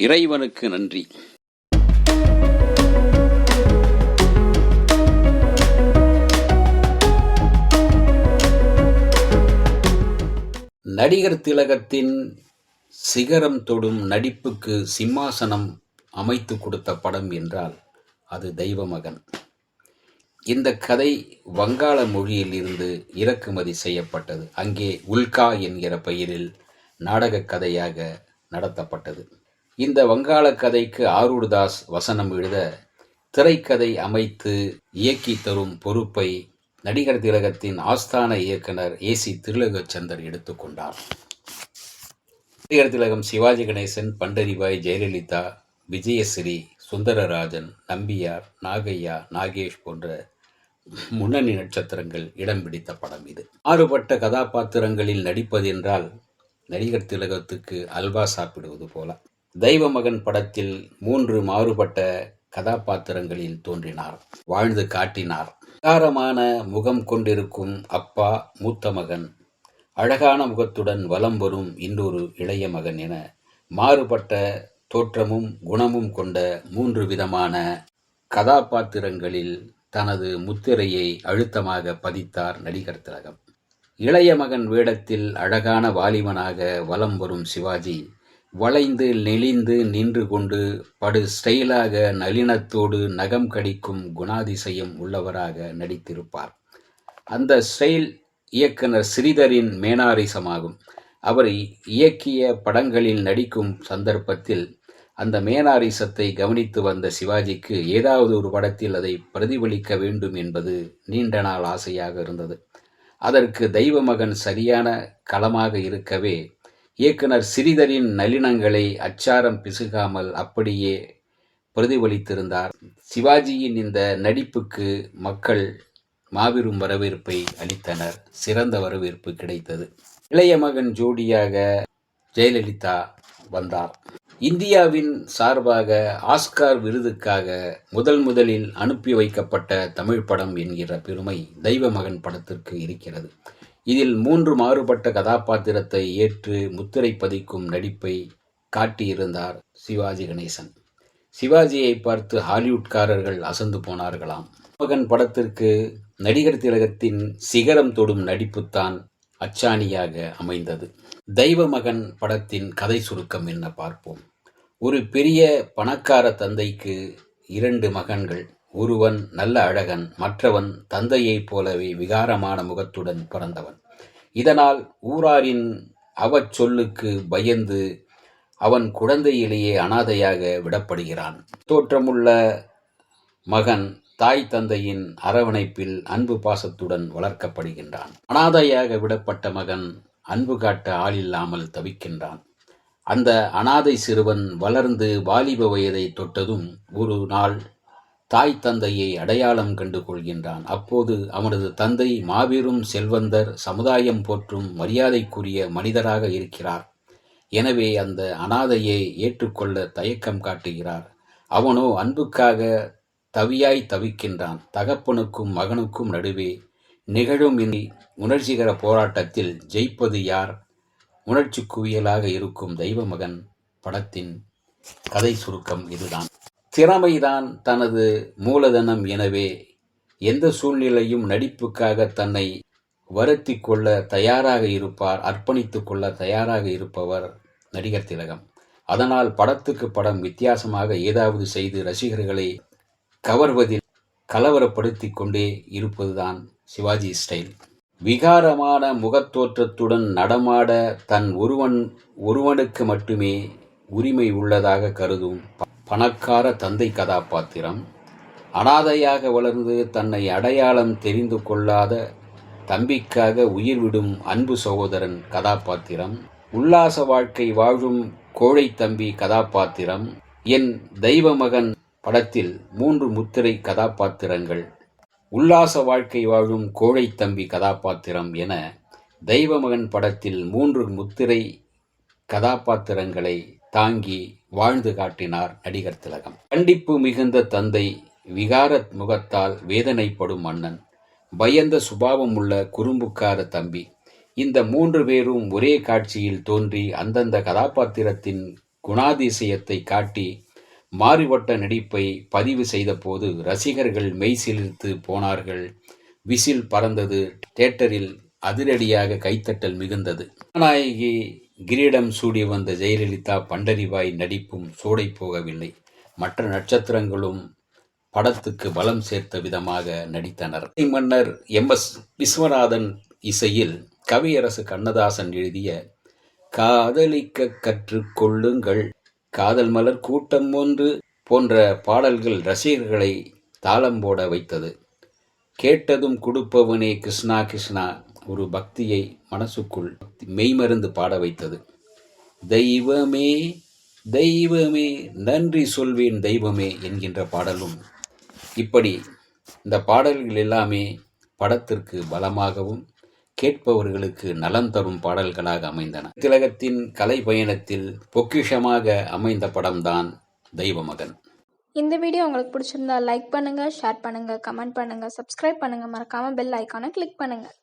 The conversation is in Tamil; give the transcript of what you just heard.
இறைவனுக்கு நன்றி. நடிகர் திலகத்தின் சிகரம் தொடும் நடிப்புக்கு சிம்மாசனம் அமைத்து கொடுத்த படம் என்றால் அது தெய்வமகன். இந்த கதை வங்காள மொழியில் இருந்து இறக்குமதி செய்யப்பட்டது. அங்கே உல்கா என்கிற பெயரில் நாடக கதையாக நடத்தப்பட்டது. இந்த வங்காள கதைக்கு ஆரூர்தாஸ் வசனம் எழுத திரைக்கதை அமைத்து இயக்கி தரும் பொறுப்பை நடிகர் திலகத்தின் ஆஸ்தான இயக்குனர் ஏசி திருலகச்சந்தர் எடுத்துக்கொண்டார் நடிகர் திலகம் சிவாஜி கணேசன் பண்டரிபாய் ஜெயலலிதா விஜயஸ்ரீ சுந்தரராஜன் நம்பியார் நாகையா நாகேஷ் போன்ற முன்னணி நட்சத்திரங்கள் இடம் பிடித்த படம் இது. மாறுபட்ட கதாபாத்திரங்களில் நடிப்பதென்றால் நடிகர் திலகத்துக்கு அல்வா சாப்பிடுவது போல. தெய்வ மகன் படத்தில் மூன்று மாறுபட்ட கதாபாத்திரங்களில் தோன்றினார். வாழ்ந்து காட்டினார். விகாரமான முகம் கொண்டிருக்கும் அப்பா மூத்த மகன். அழகான முகத்துடன் வலம் வரும் இன்னொரு இளைய மகன் என மாறுபட்ட தோற்றமும் குணமும் கொண்ட மூன்று விதமான கதாபாத்திரங்களில் தனது முத்திரையை அழுத்தமாக பதித்தார் நடிகர் திலகம். இளைய மகன் வேடத்தில் அழகான வாலிபனாக வலம் வரும் சிவாஜி வளைந்து நெளிந்து நின்று கொண்டு படு ஸ்டைலாக நளினத்தோடு நகம் கடிக்கும் குணாதிசயம் உள்ளவராக நடித்திருப்பார். அந்த ஸ்டைல் இயக்குனர் ஸ்ரீதரின் மேனாரிசமாகும். அவர் இயக்கிய படங்களில் நடிக்கும் சந்தர்ப்பத்தில் அந்த மேனாரிசத்தை கவனித்து வந்த சிவாஜிக்கு ஏதாவது ஒரு படத்தில் அதை பிரதிபலிக்க வேண்டும் என்பது நீண்ட நாள் ஆசையாக இருந்தது. அதற்கு தெய்வ மகன் சரியான களமாக இருக்கவே இயக்குனர் சிறிதரின் நளினங்களை அச்சாரம் பிசுகாமல் அப்படியே பிரதிபலித்திருந்தார். சிவாஜியின் இந்த நடிப்புக்கு மக்கள் மாபெரும் வரவேற்பை அளித்தனர். சிறந்த வரவேற்பு கிடைத்தது. இளைய மகன் ஜோடியாக ஜெயலலிதா வந்தார். இந்தியாவின் சார்பாக ஆஸ்கார் விருதுக்காக முதல் முதலில் அனுப்பி வைக்கப்பட்ட தமிழ் படம் என்கிற பெருமை தெய்வ மகன் படத்திற்கு இருக்கிறது. இதில் மூன்று மாறுபட்ட கதாபாத்திரத்தை ஏற்று முத்திரை பதிக்கும் நடிப்பை காட்டியிருந்தார் சிவாஜி கணேசன். சிவாஜியை பார்த்து ஹாலிவுட்காரர்கள் அசந்து போனார்களாம். மகன் படத்திற்கு நடிகர் திலகத்தின் சிகரம் தொடும் நடிப்புத்தான் அச்சாணியாக அமைந்தது. தெய்வ மகன் படத்தின் கதை சுருக்கம் என்ன பார்ப்போம். ஒரு பெரிய பணக்கார தந்தைக்கு இரண்டு மகன்கள். ஒருவன் நல்ல அழகன் மற்றவன் தந்தையைப் போலவே விகாரமான முகத்துடன் பிறந்தவன். இதனால் ஊராரின் அவச்சொல்லுக்கு பயந்து அவன் குழந்தையிலேயே அனாதையாக விடப்படுகிறான். தோற்றமுள்ள மகன் தாய் தந்தையின் அரவணைப்பில் அன்பு பாசத்துடன் வளர்க்கப்படுகின்றான். அனாதையாக விடப்பட்ட மகன் அன்பு காட்ட ஆளில்லாமல் தவிக்கின்றான். அந்த அனாதை சிறுவன் வளர்ந்து வாலிப வயதை தொட்டதும் ஒரு நாள் தாய் தந்தையை அடையாளம் கண்டு கொள்கின்றான். அப்போது அவனது தந்தை மாபெரும் செல்வந்தர் சமுதாயம் போற்றும் மரியாதைக்குரிய மனிதராக இருக்கிறார். எனவே அந்த அனாதையை ஏற்றுக்கொள்ள தயக்கம் காட்டுகிறார். அவனோ அன்புக்காக தவியாய் தவிக்கின்றான். தகப்பனுக்கும் மகனுக்கும் நடுவே நிகழும் இனி உணர்ச்சிகர போராட்டத்தில் ஜெயிப்பது யார்? உணர்ச்சி குவியலாக இருக்கும் தெய்வ மகன் படத்தின் கதை சுருக்கம் இதுதான். திறமைதான் தனது மூலதனம் எனவே எந்த சூழ்நிலையும் நடிப்புக்காக தன்னை வருத்தி கொள்ள தயாராக இருப்பார் அர்ப்பணித்து கொள்ள தயாராக இருப்பவர் நடிகர் திலகம். அதனால் படத்துக்கு படம் வித்தியாசமாக ஏதாவது செய்து ரசிகர்களை கவர்வதில் கலவரப்படுத்தி கொண்டே இருப்பதுதான் சிவாஜி ஸ்டைல். விகாரமான முகத்தோற்றத்துடன் நடமாட தன் ஒருவன் ஒருவனுக்கு மட்டுமே உரிமை உள்ளதாக கருதும் பணக்கார தந்தை கதாபாத்திரம். அனாதையாக வளர்ந்து தன்னை அடையாளம் தெரிந்து கொள்ளாத தம்பிக்காக உயிர் விடும் அன்பு சகோதரன் கதாபாத்திரம். உல்லாச வாழ்க்கை வாழும் கோழை தம்பி கதாபாத்திரம். என் தெய்வ மகன் படத்தில் மூன்று முத்திரை கதாபாத்திரங்கள். உல்லாச வாழ்க்கை வாழும் கோழை தம்பி கதாபாத்திரம் என தெய்வமகன் படத்தில் மூன்று முத்திரை கதாபாத்திரங்களை தாங்கி வாழ்ந்து காட்டினார் நடிகர் திலகம். கண்டிப்பு மிகுந்த தந்தை விகார முகத்தால் வேதனைப்படும் மன்னன். பயந்த சுபாவம் உள்ள குறும்புக்கார தம்பி. இந்த மூன்று பேரும் ஒரே காட்சியில் தோன்றி அந்தந்த கதாபாத்திரத்தின் குணாதிசயத்தை காட்டி மாறுபட்ட நடிப்பை பதிவு செய்தபோது ரசிகர்கள் மெய்சிலிர்த்து போனார்கள். விசில் பறந்தது தேட்டரில் அதிரடியாக கைத்தட்டல் மிகுந்தது. கதாநாயகி கிரீடம் சூடி வந்த ஜெயலலிதா பண்டரிவாய் நடிப்பும் சூடை போகவில்லை. மற்ற நட்சத்திரங்களும் படத்துக்கு பலம் சேர்த்த விதமாக நடித்தனர். மன்னர் எம். எஸ். விஸ்வநாதன் இசையில் கவியரசு கண்ணதாசன் எழுதிய காதலிக்க கற்றுக்கொள்ளுங்கள் காதல் மலர் கூட்டம் ஒன்று போன்ற பாடல்கள் ரசிகர்களை தாளம் போட வைத்தது. கேட்டதும் கொடுப்பவனே கிருஷ்ணா கிருஷ்ணா ஒரு பக்தியை மனசுக்குள் மெய்மருந்து பாட வைத்தது. தெய்வமே தெய்வமே நன்றி சொல்வேன் தெய்வமே என்கின்ற பாடலும் இப்படி இந்த பாடல்கள் எல்லாமே படத்திற்கு பலமாகவும் கேட்பவர்களுக்கு நலம் தரும் பாடல்களாக அமைந்தன. திலகத்தின் கலை பயணத்தில் பொக்கிஷமாக அமைந்த படம்தான் தெய்வமகன். இந்த வீடியோ உங்களுக்கு பிடிச்சிருந்தா லைக் பண்ணுங்கள் ஷேர் பண்ணுங்கள் கமெண்ட் பண்ணுங்கள் சப்ஸ்கிரைப் பண்ணுங்கள் மறக்காமல் பெல் ஐக்கானை கிளிக் பண்ணுங்கள்